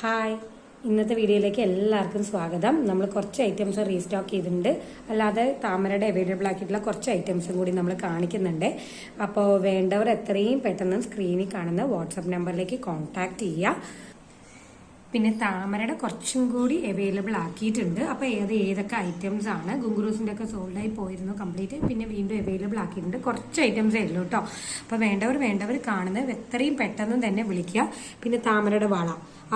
Hi. ഇന്നത്തെ വീഡിയോയിലേക്ക് എല്ലാവർക്കും സ്വാഗതം. നമ്മൾ കുറച്ച് ഐറ്റംസ് റീസ്റ്റോക്ക് ചെയ്തിട്ടുണ്ട്. അല്ലാതെ താമരയുടെ അവൈലബിൾ ആക്കിയിട്ടുള്ള കുറച്ച് ഐറ്റംസും കൂടി നമ്മൾ കാണിക്കുന്നുണ്ട്. അപ്പോൾ വേണ്ടവർ എത്രയും പെട്ടെന്ന് സ്ക്രീനിൽ കാണുന്ന വാട്സപ്പ് നമ്പറിലേക്ക് കോൺടാക്ട് ചെയ്യുക. പിന്നെ താമരയുടെ കുറച്ചും കൂടി അവൈലബിൾ ആക്കിയിട്ടുണ്ട്. അപ്പോൾ ഏത് ഏതൊക്കെ ഐറ്റംസ് ആണ് ഗുങ്കുറൂസിന്റെ ഒക്കെ സോൾഡ് ആയി പോയിരുന്നു കംപ്ലീറ്റ് പിന്നെ വീണ്ടും അവൈലബിൾ ആക്കിയിട്ടുണ്ട്. കുറച്ച് ഐറ്റംസേ ഉള്ളൂ കേട്ടോ അപ്പോൾ വേണ്ടവർ വേണ്ടവർ കാണുന്നത് എത്രയും പെട്ടെന്ന് തന്നെ വിളിക്കുക. പിന്നെ താമരയുടെ വള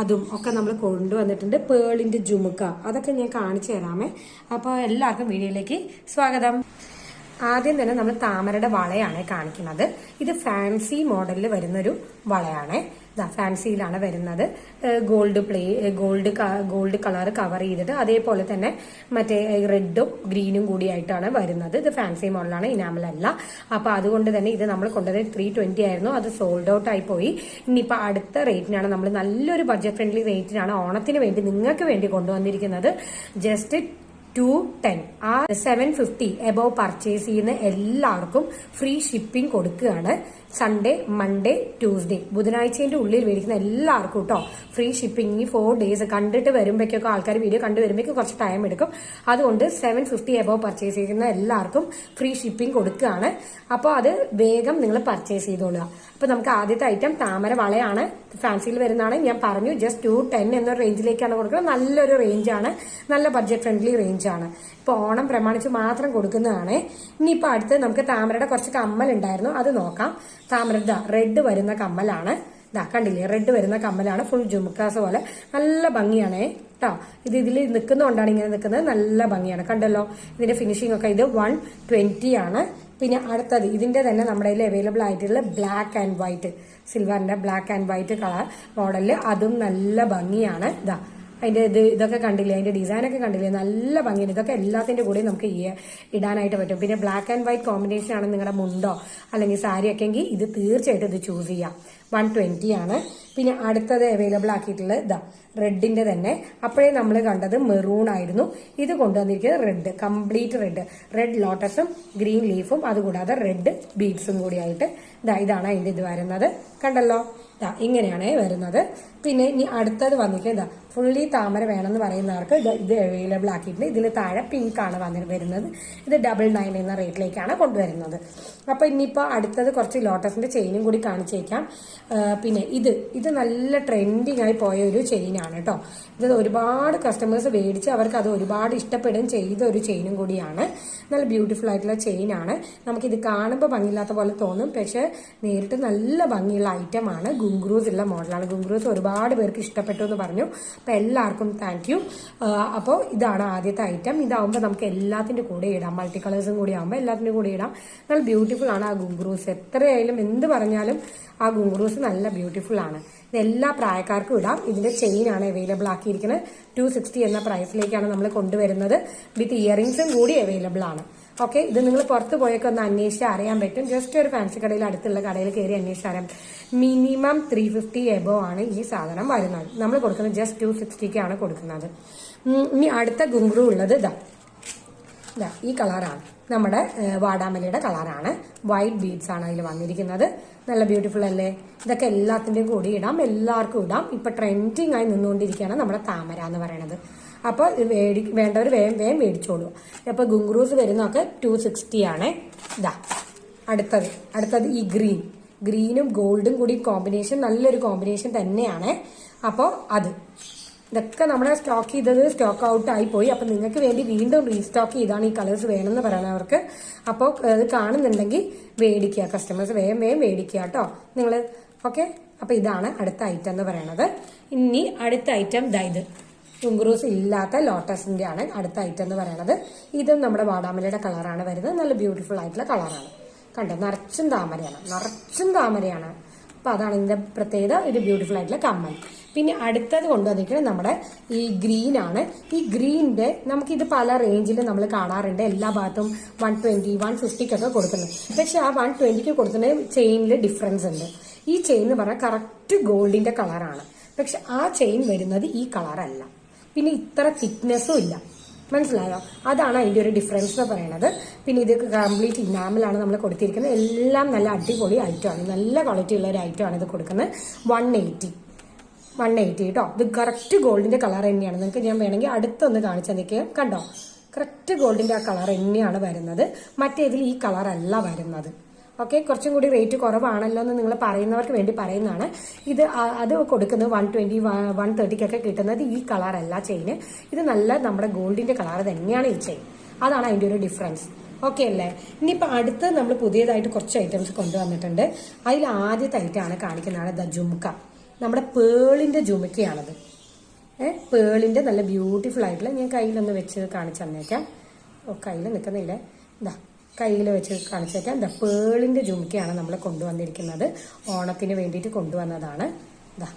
അതും ഒക്കെ നമ്മൾ കൊണ്ടുവന്നിട്ടുണ്ട്. പേളിന്റെ ജുമുക്ക അതൊക്കെ ഞാൻ കാണിച്ചു തരാമേ. അപ്പോൾ എല്ലാവർക്കും വീഡിയോയിലേക്ക് സ്വാഗതം. ആദ്യം തന്നെ നമ്മൾ താമരയുടെ വളയാണ് കാണിക്കുന്നത്. ഇത് ഫാൻസി മോഡലിൽ വരുന്നൊരു വളയാണ്. ഫാൻസിയിലാണ് വരുന്നത്. Gold play gold gold colour cover ചെയ്തിട്ട് അതേപോലെ തന്നെ മറ്റേ റെഡും ഗ്രീനും കൂടിയായിട്ടാണ് വരുന്നത്. ഇത് ഫാൻസി മോഡലാണ് ഇനാമൽ അല്ല. അപ്പൊ അതുകൊണ്ട് തന്നെ ഇത് നമ്മൾ കൊണ്ടുവന്നത് ത്രീ ട്വന്റി ആയിരുന്നു. അത് സോൾഡ് ഔട്ട് ആയി പോയി. ഇനിയിപ്പോ അടുത്ത റേറ്റിനാണ് നമ്മൾ നല്ലൊരു ബഡ്ജറ്റ് ഫ്രണ്ട്ലി റേറ്റിനാണ് ഓണത്തിന് വേണ്ടി നിങ്ങൾക്ക് വേണ്ടി കൊണ്ടുവന്നിരിക്കുന്നത്. ജസ്റ്റ് ടു ടെൻ ആ സെവൻ ഫിഫ്റ്റി എബോവ് പർച്ചേസ് ചെയ്യുന്ന എല്ലാവർക്കും ഫ്രീ ഷിപ്പിംഗ് കൊടുക്കുകയാണ്. സൺഡേ മൺഡേ ട്യൂസ്ഡേ ബുധനാഴ്ചയുടെ ഉള്ളിൽ മേടിക്കുന്ന എല്ലാവർക്കും കേട്ടോ ഫ്രീ ഷിപ്പിംഗ് ഈ ഫോർ ഡേയ്സ് കണ്ടിട്ട് വരുമ്പോഴേക്കൊക്കെ ആൾക്കാർ വീഡിയോ കണ്ടു വരുമ്പോഴേക്കും കുറച്ച് ടൈം എടുക്കും. അതുകൊണ്ട് സെവൻ ഫിഫ്റ്റി എബോവ് പർച്ചേസ് ചെയ്യുന്ന എല്ലാവർക്കും ഫ്രീ ഷിപ്പിംഗ് കൊടുക്കുകയാണ്. അപ്പോൾ അത് വേഗം നിങ്ങൾ പർച്ചേസ് ചെയ്തോളുക. അപ്പോൾ നമുക്ക് ആദ്യത്തെ ഐറ്റം താമര വളയാണ് ഫാൻസിയിൽ വരുന്നതാണ്. ഞാൻ പറഞ്ഞു ജസ്റ്റ് ടു ടെൻ എന്ന റേഞ്ചിലേക്കാണ് കൊടുക്കുന്നത്. നല്ലൊരു റേഞ്ചാണ് നല്ല ബഡ്ജറ്റ് ഫ്രണ്ട്ലി റേഞ്ചാണ് ഇപ്പൊ ഓണം പ്രമാണിച്ച് മാത്രം കൊടുക്കുന്നതാണ്. ഇനിയിപ്പോ അടുത്ത് നമുക്ക് താമരയുടെ കുറച്ച് കമ്മൽ ഉണ്ടായിരുന്നു. അത് നോക്കാം. താമര റെഡ് വരുന്ന കമ്മലാണ്. ഇതാ കണ്ടില്ലേ റെഡ് വരുന്ന കമ്മലാണ്. ഫുൾ ജുമുക്കാസ് പോലെ. നല്ല ഭംഗിയാണേ. കേട്ടോ ഇത് ഇതിൽ നിൽക്കുന്നതുകൊണ്ടാണ് ഇങ്ങനെ നിൽക്കുന്നത്. നല്ല ഭംഗിയാണ്. കണ്ടല്ലോ? ഇതിന്റെ ഫിനിഷിംഗ് ഒക്കെ ഇത് വൺ ട്വന്റി ആണ്. പിന്നെ അടുത്തത് ഇതിന്റെ തന്നെ നമ്മുടെ കയ്യിൽ അവൈലബിൾ ആയിട്ടുള്ള ബ്ലാക്ക് ആൻഡ് വൈറ്റ് സിൽവറിന്റെ ബ്ലാക്ക് ആൻഡ് വൈറ്റ് കളർ മോഡലിൽ അതും നല്ല ഭംഗിയാണ്. ഇതാ അതിന്റെ ഇത് ഇതൊക്കെ കണ്ടില്ലേ? അതിന്റെ ഡിസൈൻ ഒക്കെ കണ്ടില്ലേ? നല്ല ഭംഗിയാണ് ഇതൊക്കെ എല്ലാത്തിന്റെ കൂടെ നമുക്ക് ഇടാനായിട്ട് പറ്റും. പിന്നെ ബ്ലാക്ക് ആൻഡ് വൈറ്റ് കോമ്പിനേഷൻ ആണ് നിങ്ങളുടെ മുണ്ടോ അല്ലെങ്കിൽ സാരി ഒക്കെ എങ്കിൽ ഇത് തീർച്ചയായിട്ടും ഇത് ചൂസ് ചെയ്യാം. വൺ ട്വന്റി ആണ്. പിന്നെ അടുത്തത് അവൈലബിൾ ആക്കിയിട്ടുള്ളത് ഇതാ റെഡിന്റെ തന്നെ. അപ്പോഴേ നമ്മൾ കണ്ടത് മെറൂൺ ആയിരുന്നു. ഇത് കൊണ്ടുവന്നിരിക്കുന്നത് റെഡ് കംപ്ലീറ്റ് റെഡ് റെഡ് ലോട്ടസും ഗ്രീൻ ലീഫും അതുകൂടാതെ റെഡ് ബീഡ്സും കൂടിയായിട്ട് ഇതാ ഇതാണ് അതിന്റെ ഇത് വരുന്നത്. കണ്ടല്ലോ? ദാ ഇങ്ങനെയാണ് വരുന്നത്. പിന്നെ ഇനി അടുത്തത് വന്നിട്ട് ഇതാ ഫുള്ളി താമര വേണമെന്ന് പറയുന്നവർക്ക് ഇത് അവൈലബിൾ ആക്കിയിട്ടുണ്ട്. ഇതിന് താഴെ പിങ്ക് ആണ് വന്നി വരുന്നത്. ഇത് ഡബിൾ നയൻ എന്ന റേറ്റിലേക്കാണ് കൊണ്ടുവരുന്നത്. അപ്പോൾ ഇനിയിപ്പോൾ അടുത്തത് കുറച്ച് ലോട്ടസിന്റെ ചെയിനും കൂടി കാണിച്ചേക്കാം. പിന്നെ ഇത് ഇത് നല്ല ട്രെൻഡിങ് ആയി പോയ ഒരു ചെയിനാണ് കേട്ടോ. ഇത് ഒരുപാട് കസ്റ്റമേഴ്സ് മേടിച്ച് അവർക്ക് അത് ഒരുപാട് ഇഷ്ടപ്പെടുകയും ചെയ്ത ഒരു ചെയിനും കൂടിയാണ്. നല്ല ബ്യൂട്ടിഫുൾ ആയിട്ടുള്ള ചെയിനാണ് നമുക്കിത് കാണുമ്പോൾ ഭംഗിയില്ലാത്ത പോലെ തോന്നും. പക്ഷേ നേരിട്ട് നല്ല ഭംഗിയുള്ള ഐറ്റമാണ് ഗുങ്ക്രൂസ് ഉള്ള മോഡലാണ് ഗുങ്ക്രൂസ് ഒരുപാട് പേർക്ക് ഇഷ്ടപ്പെട്ടു എന്ന് പറഞ്ഞു. അപ്പൊ എല്ലാവർക്കും താങ്ക് യു അപ്പോൾ ഇതാണ് ആദ്യത്തെ ഐറ്റം ഇതാവുമ്പോൾ നമുക്ക് എല്ലാത്തിന്റെ കൂടെ ഇടാം. മൾട്ടി കളേഴ്സും കൂടി ആകുമ്പോൾ എല്ലാത്തിന്റെ കൂടെ ഇടാം. നല്ല ബ്യൂട്ടിഫുൾ ആണ് ആ ഗുങ്ക്രൂസ് എത്രയായാലും എന്ത് പറഞ്ഞാലും ആ ഗുങ്ക്രൂസ് നല്ല ബ്യൂട്ടിഫുൾ ആണ്. ഇത് എല്ലാ പ്രായക്കാർക്കും ഇടാം. ഇതിന്റെ ചെയിൻ ആണ് അവൈലബിൾ ആക്കിയിരിക്കുന്നത്. ടു സിക്സ്റ്റി എന്ന പ്രൈസിലേക്കാണ് നമ്മൾ കൊണ്ടുവരുന്നത്. വിത്ത് ഇയറിംഗ്സും കൂടി അവൈലബിൾ ആണ്. ഓക്കെ ഇത് നിങ്ങൾ പുറത്ത് പോയൊക്കെ ഒന്ന് അന്വേഷിച്ച് അറിയാൻ പറ്റും. ജസ്റ്റ് ഒരു ഫാൻസി കടയിൽ അടുത്തുള്ള കടയിൽ കയറി അന്വേഷിച്ച് അറിയാം. മിനിമം ത്രീ ഫിഫ്റ്റി എബോ ആണ് ഈ സാധനം വരുന്നത്. നമ്മൾ കൊടുക്കുന്നത് ജസ്റ്റ് ടു സിക്സ്റ്റിക്കാണ് കൊടുക്കുന്നത്. ഇനി അടുത്ത ഗുങ്ക്രു ഉള്ളത് ഇതാ. ഈ കളറാണ്. നമ്മുടെ വാടാമല്ലിയുടെ കളറാണ്. വൈറ്റ് ബീഡ്സ് ആണ് അതിൽ വന്നിരിക്കുന്നത്. നല്ല ബ്യൂട്ടിഫുൾ അല്ലേ? ഇതൊക്കെ എല്ലാത്തിന്റെയും കൂടി ഇടാം. എല്ലാവർക്കും ഇടാം. ഇപ്പൊ ട്രെൻഡിങ് ആയി നിന്നുകൊണ്ടിരിക്കുകയാണ് നമ്മുടെ താമര എന്ന് പറയുന്നത്. അപ്പോൾ വേടി വേണ്ടവർ വേഗം വേഗം മേടിച്ചോളൂ. അപ്പോൾ ഗുങ്ക്രൂസ് വരുന്നതൊക്കെ ടു സിക്സ്റ്റി ആണ്. ഇതാ അടുത്തത്. അടുത്തത് ഈ ഗ്രീൻ ഗ്രീനും ഗോൾഡും കൂടി കോമ്പിനേഷൻ നല്ലൊരു കോമ്പിനേഷൻ തന്നെയാണ്. അപ്പോൾ അത്. ഇതൊക്കെ നമ്മളെ സ്റ്റോക്ക് ചെയ്തത് സ്റ്റോക്ക് ഔട്ട് ആയി പോയി. അപ്പൊ നിങ്ങൾക്ക് വേണ്ടി വീണ്ടും റീസ്റ്റോക്ക് ചെയ്താണ് ഈ കളേഴ്സ് വേണമെന്ന് പറയുന്നവർക്ക് അപ്പോൾ അത് കാണുന്നുണ്ടെങ്കിൽ മേടിക്കുക. കസ്റ്റമേഴ്സ് വേഗം വേഗം മേടിക്കുക കേട്ടോ. നിങ്ങൾ ഓക്കെ അപ്പൊ ഇതാണ് അടുത്ത ഐറ്റം എന്ന് പറയുന്നത് ഇനി അടുത്ത ഐറ്റം ഇതായത് ചുങ്കുറൂസ് ഇല്ലാത്ത ലോട്ടസിന്റെ ആണ് അടുത്ത ഐറ്റം എന്ന് പറയുന്നത് ഇതും നമ്മുടെ വാടാമലയുടെ കളറാണ് വരുന്നത്. നല്ല ബ്യൂട്ടിഫുൾ ആയിട്ടുള്ള കളറാണ് കണ്ടോ? നിറച്ചും താമരയാണ്. നിറച്ചും താമരയാണ്. അപ്പൊ അതാണ് ഇതിന്റെ പ്രത്യേകത. ഒരു ബ്യൂട്ടിഫുൾ ആയിട്ടുള്ള കമ്മൽ. പിന്നെ അടുത്തത് കൊണ്ടുവന്നിരിക്കുന്നത് നമ്മുടെ ഈ ഗ്രീൻ ആണ്. ഈ ഗ്രീനിന്റെ നമുക്ക് ഇത് പല റേഞ്ചിൽ നമ്മൾ കാണാറുണ്ട്. എല്ലാ ഭാഗത്തും വൺ ട്വന്റി വൺ ഫിഫ്റ്റിക്കൊക്കെ കൊടുക്കുന്നത്. പക്ഷെ ആ വൺ ട്വന്റിക്ക് കൊടുക്കുന്ന ചെയിനിൽ ഡിഫറൻസ് ഉണ്ട്. ഈ ചെയിൻ എന്ന് പറഞ്ഞാൽ കറക്റ്റ് ഗോൾഡിന്റെ കളറാണ് പക്ഷെ ആ ചെയിൻ വരുന്നത് ഈ കളറല്ല പിന്നെ ഇത്ര തിക്നെസ്സും ഇല്ല. മനസ്സിലായോ? അതാണ് അതിന്റെ ഒരു ഡിഫറൻസ് എന്ന് പറയുന്നത് പിന്നെ ഇത് കംപ്ലീറ്റ് ഇനാമിലാണ് നമ്മൾ കൊടുത്തിരിക്കുന്നത്. എല്ലാം നല്ല അടിപൊളി ഐറ്റമാണ് നല്ല ക്വാളിറ്റി ഉള്ള ഒരു ഐറ്റമാണ് ഇത് കൊടുക്കുന്നത്. വൺ എയ്റ്റി വൺ എയ്റ്റി കേട്ടോ ഇത് കറക്റ്റ് ഗോൾഡിന്റെ കളർ തന്നെയാണ്. നിങ്ങൾക്ക് ഞാൻ വേണമെങ്കിൽ അടുത്തൊന്ന് കാണിച്ചു നിൽക്കുക കണ്ടോ? കറക്റ്റ് ഗോൾഡിന്റെ ആ കളർ തന്നെയാണ് വരുന്നത്. മറ്റേതിൽ ഈ കളർ അല്ല വരുന്നത്. ഓക്കെ കുറച്ചും കൂടി റേറ്റ് കുറവാണല്ലോ എന്ന് നിങ്ങൾ പറയുന്നവർക്ക് വേണ്ടി പറയുന്നതാണ്. ഇത് അത് കൊടുക്കുന്നത് വൺ ട്വന്റി വൺ തേർട്ടിക്കൊക്കെ കിട്ടുന്നത് ഈ കളർ അല്ല ചെയിന് ഇത് നല്ല നമ്മുടെ ഗോൾഡിന്റെ കളർ തന്നെയാണ് ഈ ചെയിൻ അതാണ് അതിന്റെ ഒരു ഡിഫറൻസ് ഓക്കെ അല്ലേ? ഇനിയിപ്പോൾ അടുത്ത് നമ്മൾ പുതിയതായിട്ട് കുറച്ച് ഐറ്റംസ് കൊണ്ടുവന്നിട്ടുണ്ട്. അതിൽ ആദ്യത്തെ ഐറ്റമാണ് കാണിക്കുന്നതാണ് ദ ജുംക്ക നമ്മുടെ പേളിന്റെ ജുമിക്കയാണത്. ഏഹ് പേളിന്റെ നല്ല ബ്യൂട്ടിഫുൾ ആയിട്ടുള്ള ഞാൻ കയ്യിലൊന്ന് വെച്ച് കാണിച്ചു തന്നേക്കാം. ഓ കയ്യിൽ നിൽക്കുന്നില്ലേ? ഇതാ കയ്യിൽ വെച്ച് കാണിച്ചേക്കാം ഇതാ പേളിന്റെ ജുമിക്കയാണ് നമ്മൾ കൊണ്ടുവന്നിരിക്കുന്നത്. ഓണത്തിന് വേണ്ടിയിട്ട് കൊണ്ടുവന്നതാണ്. ഇതാ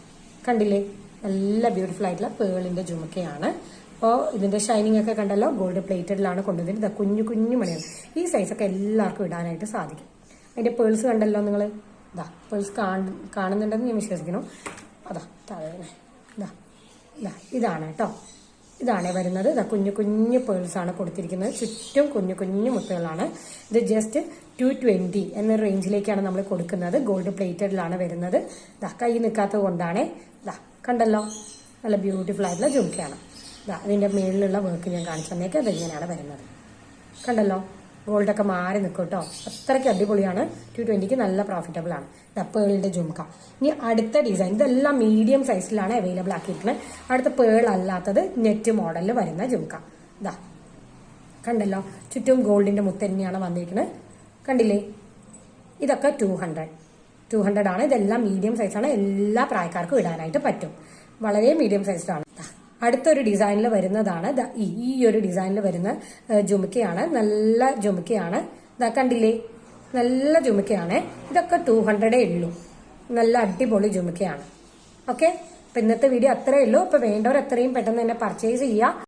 കണ്ടില്ലേ? നല്ല ബ്യൂട്ടിഫുൾ ആയിട്ടുള്ള പേളിന്റെ ജുമിക്കയാണ്. അപ്പോൾ ഇതിന്റെ ഷൈനിങ് ഒക്കെ കണ്ടല്ലോ? ഗോൾഡ് പ്ലേറ്റഡിലാണ് കൊണ്ടുവന്നിട്ട് ഇതാ കുഞ്ഞു കുഞ്ഞു മണിയാണ് ഈ സൈസൊക്കെ എല്ലാവർക്കും ഇടാനായിട്ട് സാധിക്കും. അതിന്റെ പേൾസ് കണ്ടല്ലോ നിങ്ങൾ ഇതാ പേൾസ് കാണുന്നുണ്ടെന്ന് ഞാൻ വിശ്വസിക്കുന്നു. അതാ താഴെ ഇതാ ഇതാ ഇതാണ് കേട്ടോ. ഇതാണ് വരുന്നത്. ഇതാ കുഞ്ഞു കുഞ്ഞു പേൾസ് ആണ് കൊടുത്തിരിക്കുന്നത്. ചുറ്റും കുഞ്ഞു കുഞ്ഞു മുത്തുകളാണ്. ഇത് ജസ്റ്റ് ടു ട്വന്റി എന്ന റേഞ്ചിലേക്കാണ് നമ്മൾ കൊടുക്കുന്നത്. ഗോൾഡ് പ്ലേറ്റഡിലാണ് വരുന്നത്. ഇതാ കൈ നിൽക്കാത്തത് കൊണ്ടാണ്. ഇതാ കണ്ടല്ലോ? നല്ല ബ്യൂട്ടിഫുൾ ആയിട്ടുള്ള ജുംക്കയാണ്. ഇതാ അതിന്റെ മേളിലുള്ള വർക്ക് ഞാൻ കാണിച്ചു തന്നേക്ക്. അതെങ്ങനെയാണ് വരുന്നത്. കണ്ടല്ലോ? ഗോൾഡൊക്കെ മാറി നിൽക്കും കേട്ടോ അത്രയ്ക്ക് അടിപൊളിയാണ്. ടു ട്വന്റിക്ക് നല്ല പ്രോഫിറ്റബിൾ ആണ്. പേളിന്റെ ജുംക. ഇനി അടുത്ത ഡിസൈൻ ഇതെല്ലാം മീഡിയം സൈസിലാണ് അവൈലബിൾ ആക്കിയിട്ടുള്ളത് അടുത്ത പേൾ അല്ലാത്തത് നെറ്റ് മോഡലിൽ വരുന്ന ജുംക. ഇതാ കണ്ടല്ലോ? ചുറ്റും ഗോൾഡിന്റെ മുത്ത് തന്നെയാണ് വന്നിരിക്കുന്നത്. കണ്ടില്ലേ? ഇതൊക്കെ ടു ഹൺഡ്രഡ് ടു ഹൺഡ്രഡ് ആണ്. ഇതെല്ലാം മീഡിയം സൈസാണ് എല്ലാ പ്രായക്കാർക്കും ഇടാനായിട്ട് പറ്റും. വളരെ മീഡിയം സൈസ്ഡാണ് അടുത്തൊരു ഡിസൈനിൽ വരുന്നതാണ്. ഈ ഒരു ഡിസൈനിൽ വരുന്ന ജുമുക്കയാണ്. നല്ല ജുമുക്കയാണ്. ഇതാ കണ്ടില്ലേ? നല്ല ജുമുക്കയാണ്. ഇതൊക്കെ ടു ഹൺഡ്രഡേ ഉള്ളൂ. നല്ല അടിപൊളി ജുമുക്കയാണ്. ഓക്കെ? അപ്പൊ ഇന്നത്തെ വീഡിയോ അത്രയേ ഉള്ളൂ. അപ്പൊ വേണ്ടവർ എത്രയും പെട്ടെന്ന് തന്നെ പർച്ചേസ് ചെയ്യുക